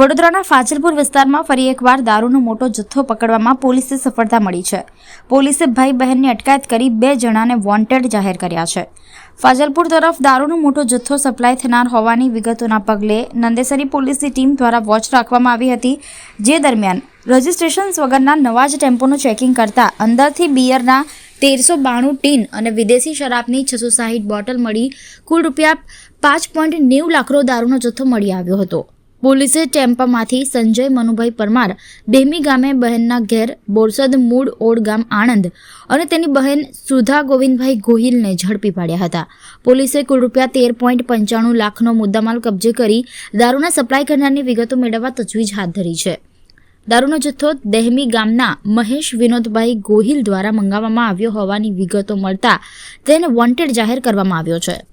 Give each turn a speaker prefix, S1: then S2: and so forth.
S1: વડોદરાના ફાજલપુર વિસ્તારમાં ફરી એકવાર દારૂનો મોટો જથ્થો પકડવામાં પોલીસે સફળતા મળી છે. પોલીસે ભાઈ બહેનની અટકાયત કરી બે જણાને વોન્ટેડ જાહેર કર્યા છે. ફાજલપુર તરફ દારૂનો મોટો જથ્થો સપ્લાય થનાર હોવાની વિગતોના પગલે નંદેસરી પોલીસની ટીમ દ્વારા વોચ રાખવામાં આવી હતી, જે દરમિયાન રજિસ્ટ્રેશન વગરના નવા જ ટેમ્પોનું ચેકિંગ કરતા અંદરથી બિયરના તેરસો બાણું ટીન અને વિદેશી શરાબની છસો સાહીઠ બોટલ મળી કુલ રૂપિયા પાંચ પોઈન્ટ નેવું લાખનો દારૂનો જથ્થો મળી આવ્યો હતો. પોલીસે ટેમ્પામાંથી સંજય મનુભાઈ પરમાર ડેમી ગામે બહેનના ઘેર બોરસદ મૂળ ઓડ ગામ આણંદ અને તેની બહેન સુધા ગોવિંદભાઈ ગોહિલને ઝડપી પાડ્યા હતા. પોલીસે કુલ રૂપિયા તેર પોઈન્ટ પંચાણું લાખનો મુદ્દામાલ કબજે કરી દારૂના સપ્લાય કરનારની વિગતો મેળવવા તજવીજ હાથ ધરી છે. દારૂનો જથ્થો દહેમી ગામના મહેશ વિનોદભાઈ ગોહિલ દ્વારા મંગાવવામાં આવ્યો હોવાની વિગતો મળતા તેને વોન્ટેડ જાહેર કરવામાં આવ્યો છે.